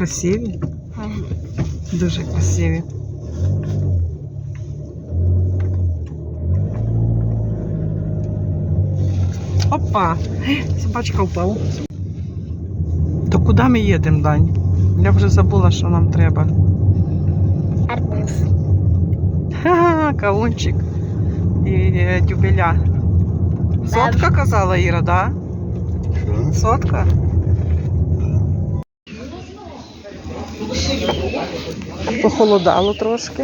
Красиві? Дуже красиві. Опа! Собачка впала. То куди ми їдемо, Дань? Я вже забула, що нам треба. Арбуз. Ха-ха, кавунчик і е, дюбеля. Сотка казала Іра, да? Сотка? Похолодало трошки.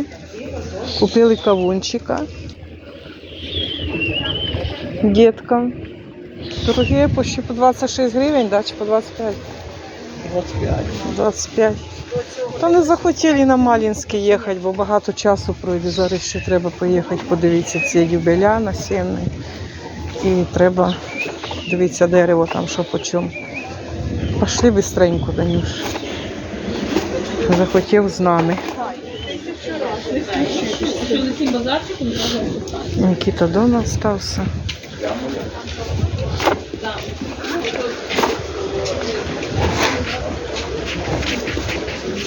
Купили кавунчика. Діткам. Дорогі, по 26 гривень, да, чи по 25? 25. 25. Та не захотіли на Малінське їхати, бо багато часу пройде. Зараз ще треба поїхати подивитися ці юбиля насінний. І треба дивитися дерево там, що по чому. Пішли бистренько, Данюш. Захотів з нами. Нікіта вдома залишився.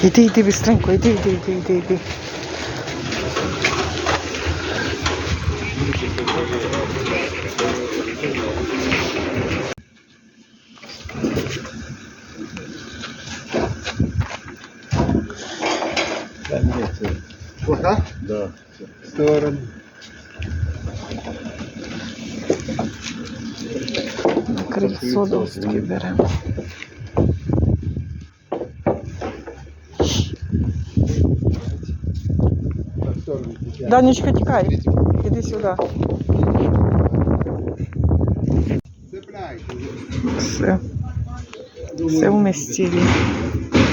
Іди, іди бистренько, іди, іди, іди, іди, іди. Плоха? Да. Сторону. Крильцо доски беремо. Данечка, тікай. Іди сюди. Все. Все вмістили.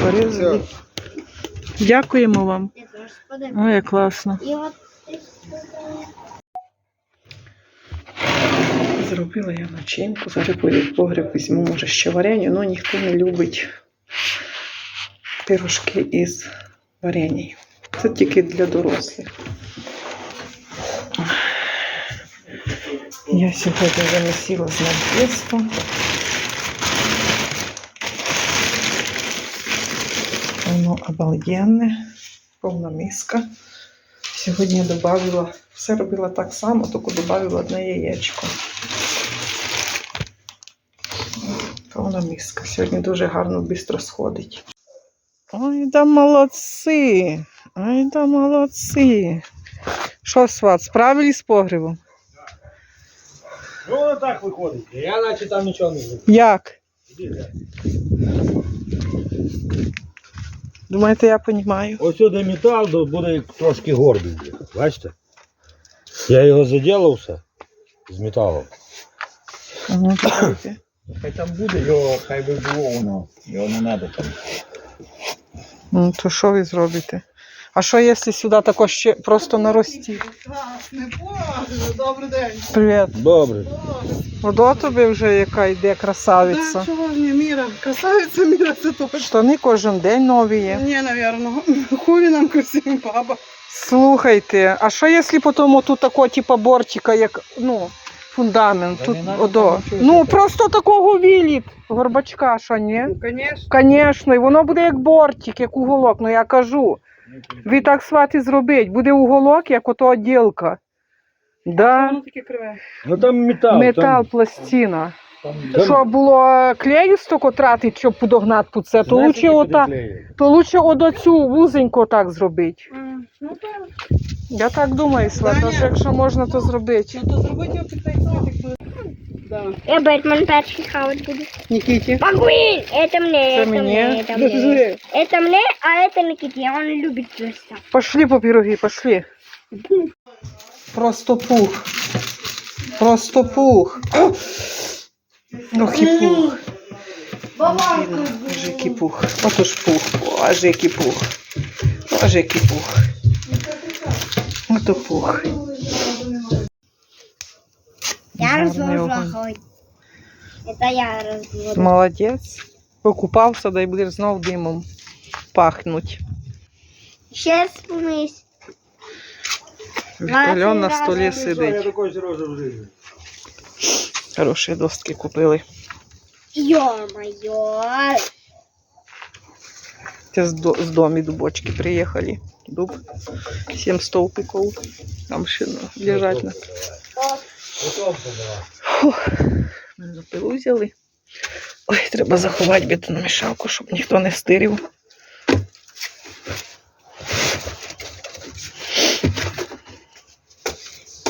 Порізали. Дякуємо вам. Ой, класно. І от Зробила я начинку. Зараз в погріб візьму, може, ще варення, але ніхто не любить пирожки із варенням. Це тільки для дорослих. Я сьогодні замісила з ним. Воно обалденне, повна миска. Сьогодні додавила, все робила так само, тільки додавила одне яєчко. Повна миска. Сьогодні дуже гарно швидко сходить. Ой, да молодці! Ой, да молодці! Що, сват, справились з погребом? Ну, воно так виходить. Я наче там нічого не зроблю. Як? Іди. Думаєте, я розумію? Ось сюди метал, то буде трошки гордий. Бачите? Я його заділився з металом. Хай там буде, його хай би було воно. Його не треба там. Ну, то що ви зробите? А що, якщо сюди також ще просто нарости? Добрий день. Привіт. Добре. Ото тобі вже яка йде красавиця. Так, чого ж не Міра? Красавиця Міра, це точно. Штани кожен день нові є. Ні, навірно. Хулі нам красиві баба. Слухайте, а що якщо потім отут такого типу бортика, як ну, фундамент? Та Тут, не надо одо. нічого Ну такого. просто такого віліт. Горбачка, що ні? Ну, звісно. Звісно, і воно буде як бортик, як уголок, ну я кажу. Ви так свати зробіть, буде уголок, як ото оділка. Да? Воно таке криве. Ну там метал. Метал, Там, пластина. там, Що було клею стільки тратить, щоб подогнати під це, то знаєш, лучше, ота, то лучше одоцю вузенько так зробити. М, Ну так. Я так думаю, Свата, що якщо можна, то зробити. Ну то зробити його під цей цвітик. Да. я Бетмен перший хавать буду. Нікіті. Пангвин! Это мне, Це это мені. мне, это мне. Держи. Это мне, а это Никите, он любит просто. Пошли по пироги, пошли. Просто пух. Просто пух. Ох, і пух. Бідно, Аж який пух. Ото ж пух. О, Аж який пух. Аж який пух. Ото пух. Я Гарний разложу огонь. огонь. Это я разложу. Молодець. Покупався, дай будеш знов димом пахнуть. Сейчас помыть. Вітальон на Раз, столі раз, Я сидить. такой Сережа в житті. Хороші доски купили. Ё-моё. С, до, с дома дубочки приехали. Дуб. Семь столбиков. Там ще ну, лежать За пилу взяли. Ой, треба заховати бетономішалку, щоб ніхто не стирив.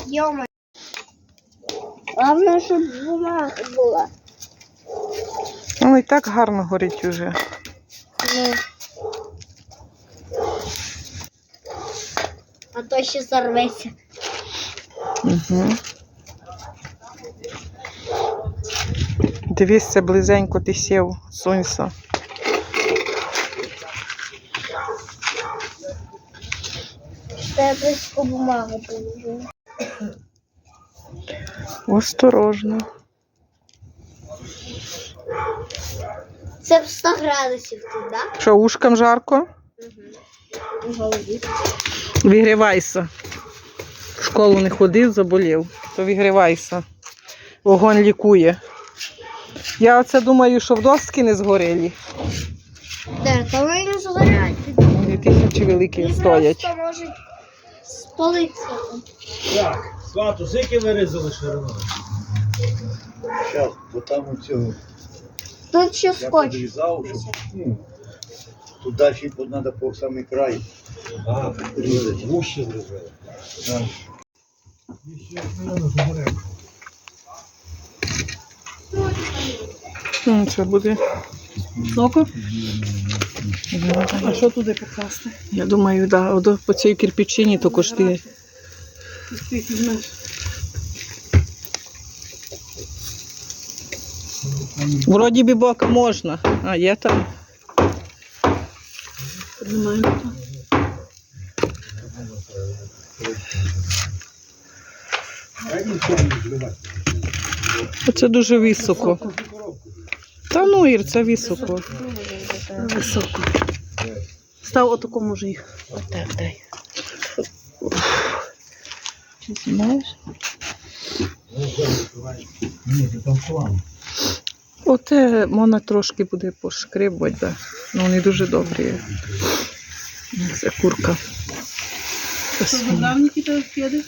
Йома. Главное, щоб бумага була. Ну і так гарно горить уже. Ну. А то ще зарветься. Угу. Дивись, це близенько ти сів, сонця. Це близько бумаги положила. Осторожно. Це в 100 градусів тут, так? Що, ушкам жарко? У голові. Вигрівайся. В школу не ходив, заболів, то вигрівайся. Вогонь лікує. Я оце думаю, що в доски не згорілі. Де, то вони не згорять. Вони тисячі великі стоять. просто можуть спалитися. Так, свату, скільки вирізали ширину? Зараз, бо там у цього Тут ще я скотч. подрізав, щоб ну, туди ще треба по самий край. А, різати. Вущі врізали. М, Це буде. Ну, А що туди покласти? Я думаю, да, по цій кирпичині то коштує. Вроді би бока можна. А, є там. Піднімаємо так. Оце дуже високо. Та ну, Ір, це високо. Високо. Став отако може їх. Отак дай. Чи знаєш? Це. Оте можна трошки буде пошкрибувати, да. ну вони дуже добрі. Це курка. Киди?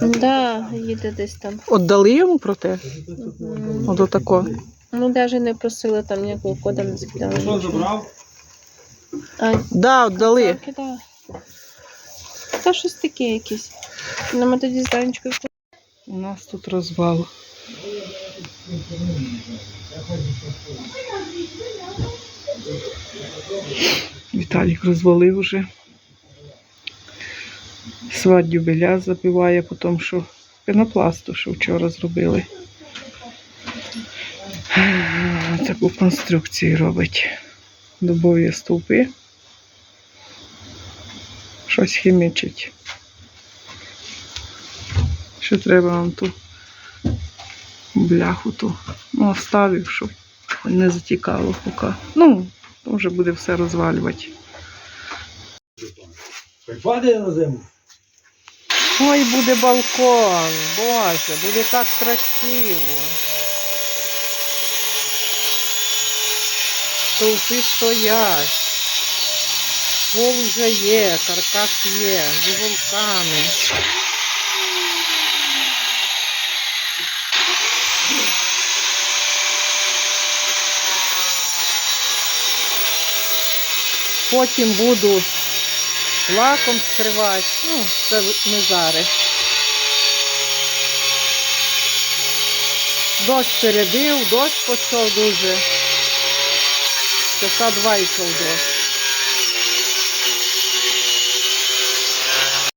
Да, їде десь там. Отдали йому про те? Мгм. От отако. Ну, навіть не просили там ніякого кода не закидали. Що забрав? А, Да, отдали. так, да. Та щось таке якесь. Ну, ми тоді з Данечкою У нас тут розвал. Віталік розвалив уже. Сваддю біля забиває, потім що пенопласту, що вчора зробили. Таку конструкцію робить. Дубові стовпи. Щось хімічить. Ще треба вам ту бляху ту ну, оставив, щоб не затікало поки. Ну, то вже буде все розвалювати. Падає на землю. Ой, буде балкон, боже, буде так красиво. Стовпи стоять. Пол вже є, каркас є, з уголками. Потім буду лаком скривати. Ну, це не зараз. Дощ перебив, дощ пішов дуже. Часа два йшов дощ.